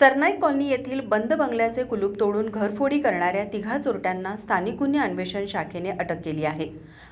Sarnaik colony येथील बंद बंगल्याचे कुलूप तोडून घरफोडी करणाऱ्या तिघा चोरट्यांना स्थानिक गुन्हे अन्वेषण शाखेने अटक केली आहे.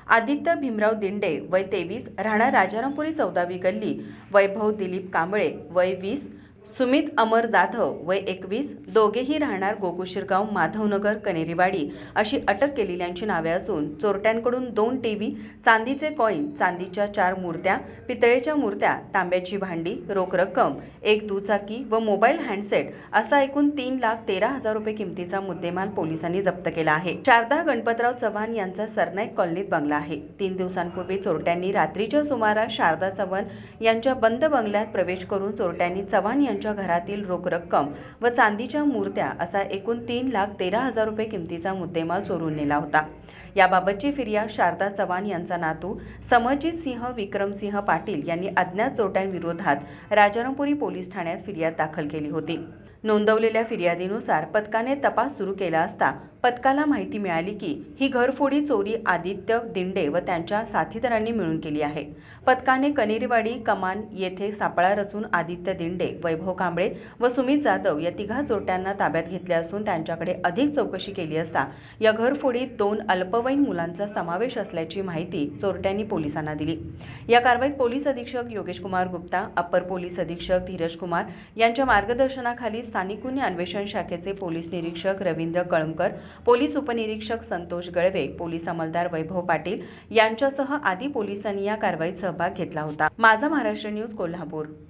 आदित्य भीमराव दिंडे वय तेवीस राहणार राजारामपुरी चौदावी गल्ली वैभव दिलीप कांबळे वय वीस सुमित अमर जाधव वय एकवीस दोघेही राहणार गोकुशिरगाव माधवनगर कनेरीवाडी अशी अटक केलेल्यांची नावे असून चोरट्यांकडून दोन टीव्ही चांदीचे कॉईन चांदीच्या चार मूर्त्या पितळेच्या मूर्त्या तांब्याची भांडी रोख रक्कम एक दुचाकी व मोबाईल हँडसेट असा एकूण तीन लाख तेरा हजार रुपये किमतीचा मुद्देमाल पोलिसांनी जप्त केला आहे. शारदा गणपतराव चव्हाण यांचा सरनाईक कॉलनीत बंगला आहे. तीन दिवसांपूर्वी चोरट्यांनी रात्रीच्या सुमारास शारदा चव्हाण यांच्या बंद बंगल्यात प्रवेश करून चोरट्यांनी चव्हाण यांच्या घरातील रोख रक्कम व चांदीच्या मूर्त्या असा एकूण तीन लाख तेरा हजार रुपये किमतीचा मुद्देमाल चोरून नेला होता. याबाबतची फिर्याद शारदा चव्हाण यांचा नातू समरजित सिंह विक्रमसिंह पाटील यांनी अज्ञात चोरट्यांविरोधात राजारामपुरी पोलीस ठाण्यात फिर्याद दाखल केली होती. नोंदवलेल्या फिर्यादीनुसार पथकाने तपास सुरू केला असता पथकाला माहिती मिळाली की ही घरफोडी चोरी आदित्य दिंडे व त्यांच्या साथीदारांनी मिळून केली आहे. पथकाने कनेरीवाडी कमान येथे सापळा रचून आदित्य दिंडे वैभव कांबळे व सुमित जाधव या तिघा चोरट्यांना ताब्यात घेतले असून त्यांच्याकडे अधिक चौकशी केली असता या घरफोडीत दोन अल्पवयीन मुलांचा समावेश असल्याची माहिती चोरट्यांनी पोलिसांना दिली. या कारवाईत पोलीस अधीक्षक योगेश कुमार गुप्ता अप्पर पोलीस अधीक्षक धीरज कुमार यांच्या मार्गदर्शनाखाली स्थानिक गुन्हे अन्वेषण शाखेचे पोलीस निरीक्षक रवींद्र कळमकर पोलीस उपनिरीक्षक संतोष गळवे पोलीस अंमलदार वैभव पाटील यांच्यासह आदी पोलिसांनी या कारवाईत सहभाग घेतला होता. माझा महाराष्ट्र न्यूज कोल्हापूर.